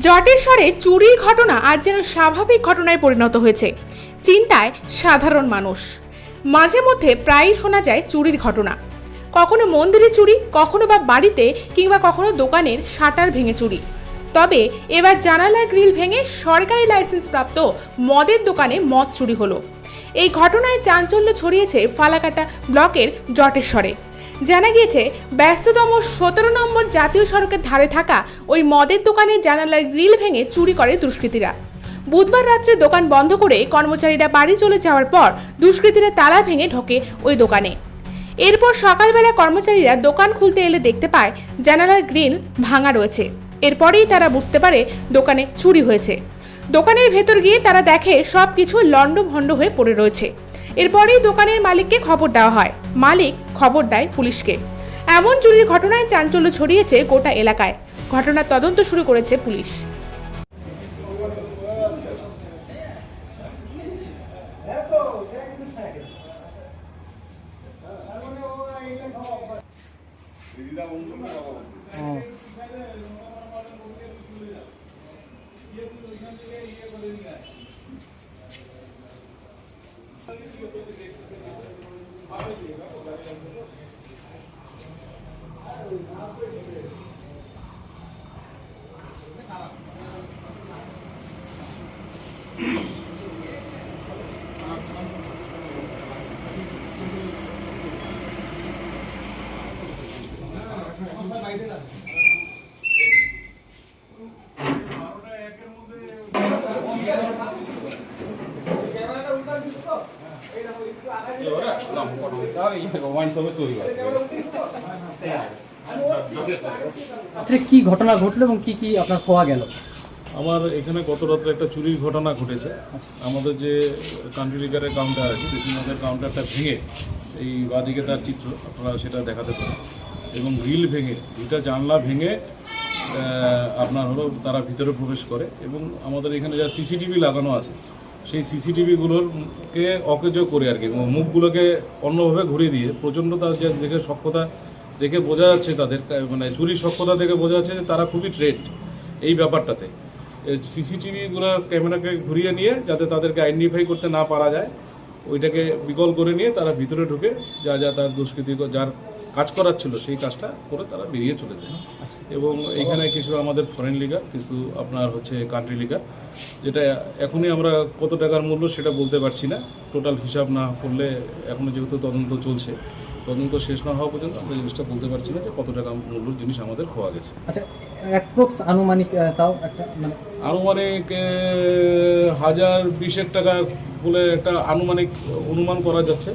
জটেশ্বরে চুরির ঘটনা আজ যেন স্বাভাবিক ঘটনায় পরিণত হয়েছে। চিন্তায় সাধারণ মানুষ। মাঝে মধ্যে প্রায়ই শোনা যায় চুরির ঘটনা। কখনো মন্দিরে চুরি, কখনো বা বাড়িতে কিংবা কখনো দোকানের শাটার ভেঙে চুরি। তবে এবার জানালার গ্রিল ভেঙে সরকারি লাইসেন্স প্রাপ্ত মদের দোকানে মদ চুরি হলো। এই ঘটনায় চাঞ্চল্য ছড়িয়েছে ফালাকাটা ব্লকের জটেশ্বরে। জানা গিয়েছে, ব্যস্ততম সতেরো নম্বর জাতীয় সড়কের ধারে থাকা ওই মদের দোকানে জানালার গ্রিল ভেঙে চুরি করে দুষ্কৃতীরা। বুধবার রাত্রে দোকান বন্ধ করে কর্মচারীরা বাড়ি চলে যাওয়ার পর দুষ্কৃতীরা তালা ভেঙে ঢোকে ওই দোকানে। এরপর সকালবেলা কর্মচারীরা দোকান খুলতে এলে দেখতে পায় জানালার গ্রিল ভাঙা রয়েছে। এরপরেই তারা বুঝতে পারে দোকানে চুরি হয়েছে। দোকানের ভেতর গিয়ে তারা দেখে সব কিছু লণ্ডভণ্ড হয়ে পড়ে রয়েছে। এরপরেই দোকানের মালিককে খবর দেওয়া হয়। মালিক খবর দেয় পুলিশকে। এমন চুরির ঘটনায় চাঞ্চল্য ছড়িয়েছে গোটা এলাকায়। ঘটনার তদন্ত শুরু করেছে পুলিশ। রাত্রে কি ঘটনা ঘটলো এবং কি কি আপনার খোয়া গেল? আমার এখানে গত রাত্রে একটা চুরির ঘটনা ঘটেছে। আমাদের যে কান্ট্রি লিগারের কাউন্টার আছে দেশিমাদের কাউন্টারটা ভেঙে এই বাদিকে তার চিত্র আপনারা সেটা দেখাতে পারেন। এবং গ্রিল ভেঙে দুইটা জানলা ভেঙে আপনার হলো তারা ভিতরে প্রবেশ করে এবং আমাদের এখানে যা সিসিটিভি লাগানো আছে সেই সিসিটিভিগুলোরকে অকেজ করে আর কি মুখগুলোকে অন্যভাবে ঘুরিয়ে দিয়ে প্রচণ্ড তার যে দেখে সক্ষতা দেখে বোঝা যাচ্ছে তাদের মানে চুরির সক্ষতা দেখে বোঝা যাচ্ছে যে তারা খুবই ট্রেড এই ব্যাপারটাতে। সিসিটিভিগুলো ক্যামেরাকে ঘুরিয়ে নিয়ে যাতে তাদেরকে আইডেন্টিফাই করতে না পারা যায়। ওইটাকে বিকল করে নিয়ে তারা ভিতরে ঢুকে যা যা তার দুষ্কৃতি যার কাজ করার ছিল সেই কাজটা করে তারা বেরিয়ে চলে যায়। এবং এখানে কিছু আমাদের ফরেন লিগার কিছু আপনার হচ্ছে কান্ট্রি লিগার যেটা এখনই আমরা কত টাকার মূল্য সেটা বলতে পারছি না। টোটাল হিসাব না করলে এখনও যেহেতু তদন্ত চলছে তদন্ত শেষ না হওয়া পর্যন্ত আমরা জিনিসটা বলতে পারছি না যে কত টাকা মূল্যর জিনিস আমাদের খোয়া গেছে। আচ্ছা অ্যাপ্রক্স আনুমানিক আহ, তাও একটা মানে আনুমানিক হাজার বিশেক টাকা বলে একটা আনুমানিক অনুমান করা যাচ্ছে।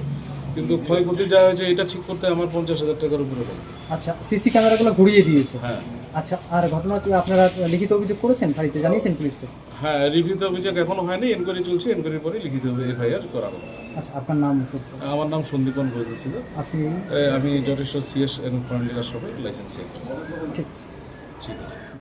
কিন্তু ক্ষয়ক্ষতি যা হয়েছে এটা ঠিক করতে আমার পঞ্চাশ হাজার টাকার উপরে হবে আচ্ছা সিসি ক্যামেরাগুলো ঘুরিয়ে দিয়েছে। হ্যাঁ। আচ্ছা আর ঘটনা হচ্ছে আপনারা লিখিত অভিযোগ করেছেন? বাড়িতে জানিয়েছেন পুলিশকে? হ্যাঁ লিখিত অভিযোগ এখনও হয়নি। এনকোয়ারি চলছে এনকোয়ারির পরে লিখিত এফআইআর করা হবে আচ্ছা আপনার নাম আমার নাম সন্দীপন ঘোষ ছিল। আপনি? আমি যথেষ্ট সিএস পয়েন্ট লিগার সবাই লাইসেন্স ঠিক ঠিক আছে।